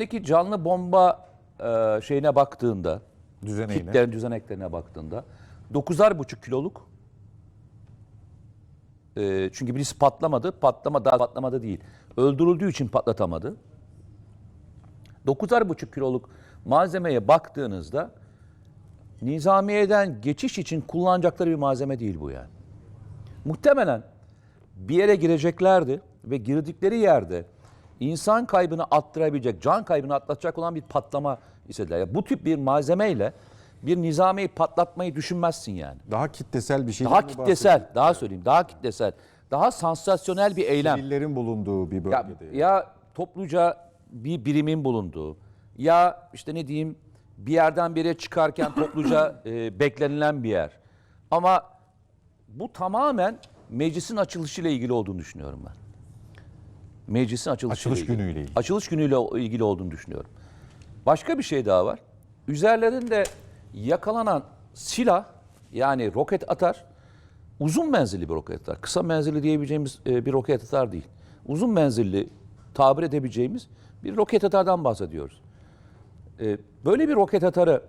Eylemdeki canlı bomba e, şeyine baktığında, Düzeneğine. kitlerin düzeneklerine baktığında 9'ar buçuk kiloluk e, çünkü birisi patlamadı, patlama daha patlamadı değil. Öldürüldüğü için patlatamadı. 9'ar buçuk kiloluk malzemeye baktığınızda nizamiyeden geçiş için kullanacakları bir malzeme değil bu yani. Muhtemelen bir yere gireceklerdi ve girdikleri yerde insan kaybını attırabilecek, can kaybını atlatacak olan bir patlama istediler. Ya bu tip bir malzemeyle bir nizamiyi patlatmayı düşünmezsin yani. Daha kitlesel bir şey. Daha kitlesel, daha söyleyeyim, daha kitlesel, daha sansasyonel bir eylem. Sivillerin bulunduğu bir Ya, bölgede. ya topluca bir birimin bulunduğu, ya işte ne diyeyim bir yerden bir yere çıkarken topluca e, beklenilen bir yer. Ama bu tamamen meclisin açılışıyla ilgili olduğunu düşünüyorum ben. Meclisin açılışıyla Açılış ilgili. günüyle ilgili. Açılış günüyle ilgili olduğunu düşünüyorum. Başka bir şey daha var. Üzerlerinde yakalanan silah yani roket atar uzun menzilli bir roket atar. Kısa menzilli diyebileceğimiz e, bir roket atar değil. Uzun menzilli tabir edebileceğimiz bir roket atardan bahsediyoruz. E, Böyle bir roket atarı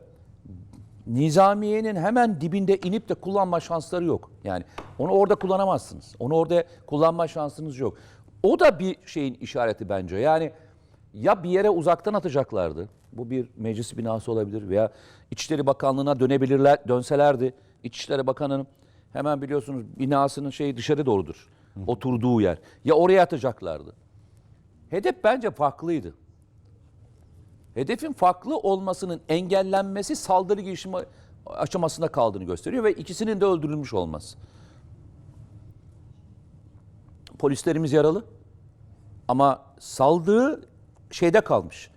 Nizamiye'nin hemen dibinde inip de kullanma şansları yok. Yani onu orada kullanamazsınız. Onu orada kullanma şansınız yok. O da bir şeyin işareti bence. Yani ya bir yere uzaktan atacaklardı. Bu bir meclis binası olabilir veya İçişleri Bakanlığı'na dönebilirler, dönselerdi. İçişleri Bakanı'nın hemen biliyorsunuz binasının şeyi dışarı doğrudur. Oturduğu yer. Ya oraya atacaklardı. Hedef bence farklıydı. Hedefin farklı olmasının engellenmesi saldırı girişimi aşamasında kaldığını gösteriyor ve ikisinin de öldürülmüş olması. Polislerimiz yaralı ama saldırı şeyde kalmış,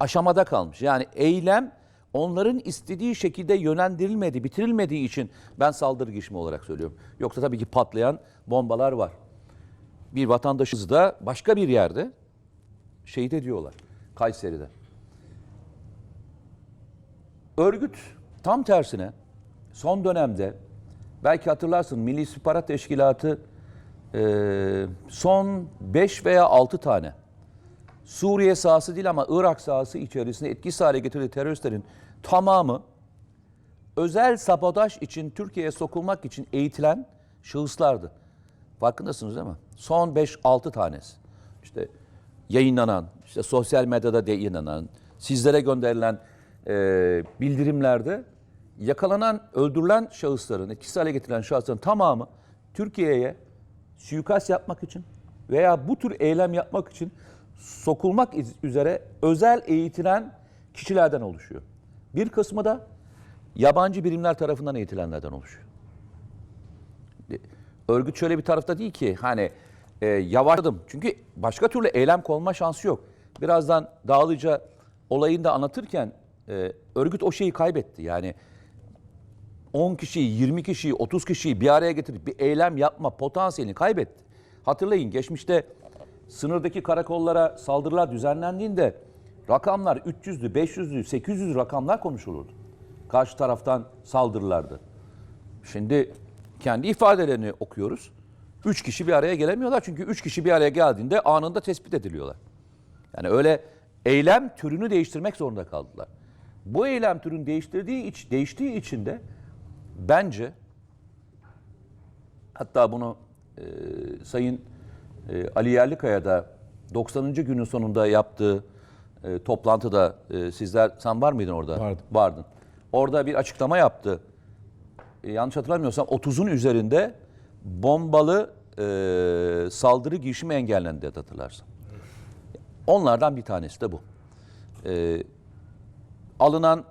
aşamada kalmış. Yani eylem onların istediği şekilde yönlendirilmedi, bitirilmediği için ben saldırı girişimi olarak söylüyorum. Yoksa tabii ki patlayan bombalar var. Bir vatandaşımız da başka bir yerde şehit ediyorlar. Kayseri'de. Örgüt tam tersine son dönemde belki hatırlarsın Milli İstihbarat Teşkilatı e, son 5 veya 6 tane Suriye sahası değil ama Irak sahası içerisinde etkisiz hale getirdiği teröristlerin tamamı özel sabotaj için Türkiye'ye sokulmak için eğitilen şahıslardı. Farkındasınız değil mi? Son 5-6 tanesi. İşte yayınlanan, işte sosyal medyada yayınlanan, sizlere gönderilen e, bildirimlerde yakalanan, öldürülen şahısların, etkisiz hale getirilen şahısların tamamı Türkiye'ye suikast yapmak için veya bu tür eylem yapmak için sokulmak üzere özel eğitilen kişilerden oluşuyor. Bir kısmı da yabancı birimler tarafından eğitilenlerden oluşuyor. Örgüt şöyle bir tarafta değil ki hani e, yavaşladım. Çünkü başka türlü eylem konma şansı yok. Birazdan Dağlıca olayını da anlatırken e, örgüt o şeyi kaybetti. Yani 10 kişiyi, 20 kişiyi, 30 kişiyi bir araya getirip bir eylem yapma potansiyelini kaybetti. Hatırlayın geçmişte sınırdaki karakollara saldırılar düzenlendiğinde rakamlar 300'lü, 500'lü, 800'lü rakamlar konuşulurdu. Karşı taraftan saldırılardı. Şimdi kendi ifadelerini okuyoruz. Üç kişi bir araya gelemiyorlar çünkü üç kişi bir araya geldiğinde anında tespit ediliyorlar. Yani öyle eylem türünü değiştirmek zorunda kaldılar. Bu eylem türünü değiştirdiği iç, değiştiği için de bence hatta bunu e, Sayın e, Ali Yerlikaya da 90. günün sonunda yaptığı e, toplantıda e, sizler sen var mıydın orada? Vardım. Vardın. Orada bir açıklama yaptı e, yanlış hatırlamıyorsam 30'un üzerinde bombalı e, saldırı girişimi engellendi diye hatırlarsın. Onlardan bir tanesi de bu. E, alınan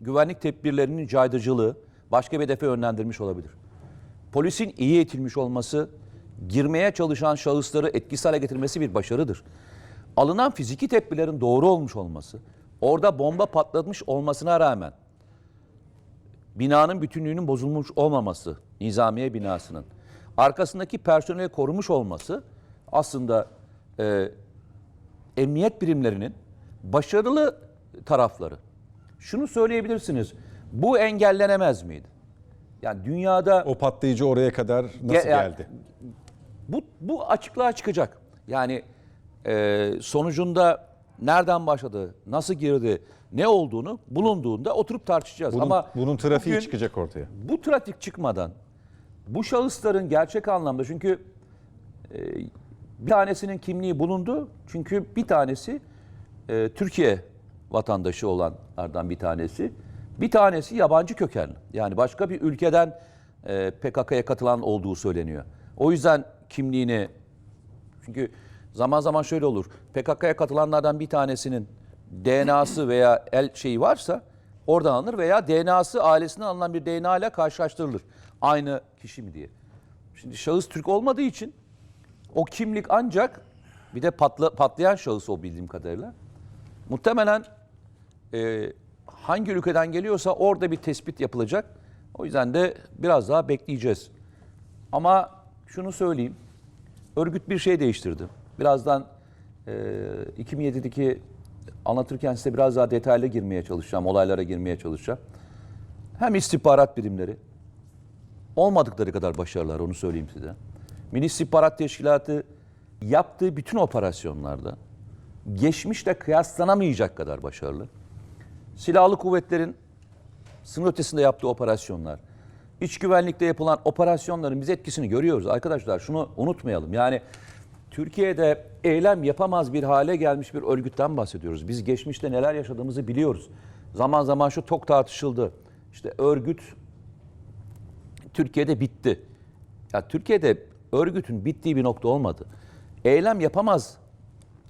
güvenlik tedbirlerinin caydırıcılığı başka bir hedefe yönlendirmiş olabilir. Polisin iyi eğitilmiş olması, girmeye çalışan şahısları etkisiz hale getirmesi bir başarıdır. Alınan fiziki tedbirlerin doğru olmuş olması, orada bomba patlamış olmasına rağmen binanın bütünlüğünün bozulmuş olmaması, nizamiye binasının, arkasındaki personeli korumuş olması aslında e, emniyet birimlerinin başarılı tarafları. Şunu söyleyebilirsiniz, bu engellenemez miydi? Yani dünyada O patlayıcı oraya kadar nasıl yani- geldi? bu, bu açıklığa çıkacak. Yani e, sonucunda nereden başladı, nasıl girdi, ne olduğunu bulunduğunda oturup tartışacağız. Bunun, Ama bunun trafiği bugün çıkacak ortaya. bu trafik çıkmadan bu şahısların gerçek anlamda çünkü e, bir tanesinin kimliği bulundu. Çünkü bir tanesi e, Türkiye vatandaşı olanlardan bir tanesi. Bir tanesi yabancı kökenli. Yani başka bir ülkeden e, PKK'ya katılan olduğu söyleniyor. O yüzden kimliğini çünkü zaman zaman şöyle olur. PKK'ya katılanlardan bir tanesinin DNA'sı veya el şeyi varsa oradan alınır veya DNA'sı ailesinden alınan bir DNA ile karşılaştırılır. Aynı kişi mi diye. Şimdi şahıs Türk olmadığı için o kimlik ancak bir de patla, patlayan şahıs o bildiğim kadarıyla. Muhtemelen e, hangi ülkeden geliyorsa orada bir tespit yapılacak. O yüzden de biraz daha bekleyeceğiz. Ama şunu söyleyeyim. Örgüt bir şey değiştirdi. Birazdan e, 2007'deki anlatırken size biraz daha detaylı girmeye çalışacağım, olaylara girmeye çalışacağım. Hem istihbarat birimleri, olmadıkları kadar başarılar onu söyleyeyim size. Milli İstihbarat Teşkilatı yaptığı bütün operasyonlarda geçmişle kıyaslanamayacak kadar başarılı. Silahlı kuvvetlerin sınır ötesinde yaptığı operasyonlar, iç güvenlikte yapılan operasyonların biz etkisini görüyoruz. Arkadaşlar şunu unutmayalım. Yani Türkiye'de eylem yapamaz bir hale gelmiş bir örgütten bahsediyoruz. Biz geçmişte neler yaşadığımızı biliyoruz. Zaman zaman şu tok tartışıldı. İşte örgüt Türkiye'de bitti. Ya Türkiye'de örgütün bittiği bir nokta olmadı. Eylem yapamaz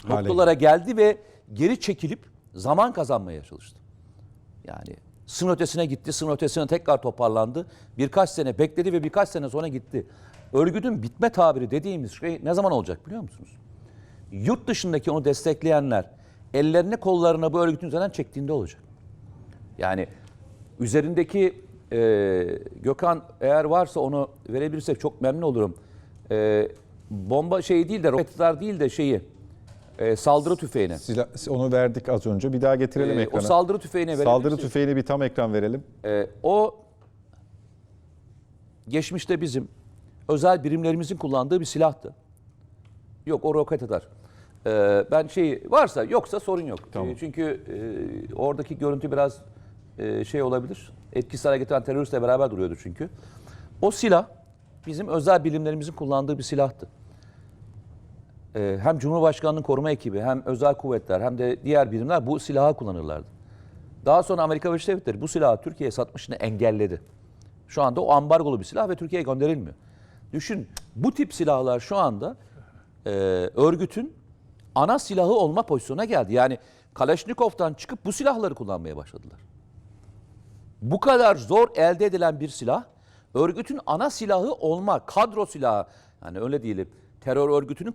Hale noktalara geldi ve geri çekilip zaman kazanmaya çalıştı. Yani sınır ötesine gitti, sınır ötesine tekrar toparlandı. Birkaç sene bekledi ve birkaç sene sonra gitti. Örgütün bitme tabiri dediğimiz şey ne zaman olacak biliyor musunuz? Yurt dışındaki onu destekleyenler ellerini kollarına bu örgütün üzerinden çektiğinde olacak. Yani üzerindeki e, Gökhan eğer varsa onu verebilirsek çok memnun olurum. E, bomba şey değil de roketler değil de şeyi e, saldırı tüfeğine. Silah, onu verdik az önce. Bir daha getirelim E, o ekrana. saldırı tüfeğine verebilirsek. Saldırı tüfeğini bir tam ekran verelim. E, o geçmişte bizim özel birimlerimizin kullandığı bir silahtı. Yok o roket atar. E, ben şey varsa yoksa sorun yok. Tamam. E, çünkü e, oradaki görüntü biraz e, şey olabilir. Etkisiz hale getiren teröristle beraber duruyordu çünkü. O silah bizim özel birimlerimizin kullandığı bir silahtı. E, hem Cumhurbaşkanı'nın koruma ekibi hem özel kuvvetler hem de diğer birimler bu silahı kullanırlardı. Daha sonra Amerika Birleşik Devletleri bu silahı Türkiye'ye satmışını engelledi. Şu anda o ambargolu bir silah ve Türkiye'ye gönderilmiyor. Düşün bu tip silahlar şu anda e, örgütün ana silahı olma pozisyona geldi. Yani Kalashnikov'tan çıkıp bu silahları kullanmaya başladılar. Bu kadar zor elde edilen bir silah örgütün ana silahı olma, kadro silahı yani öyle diyelim terör örgütünün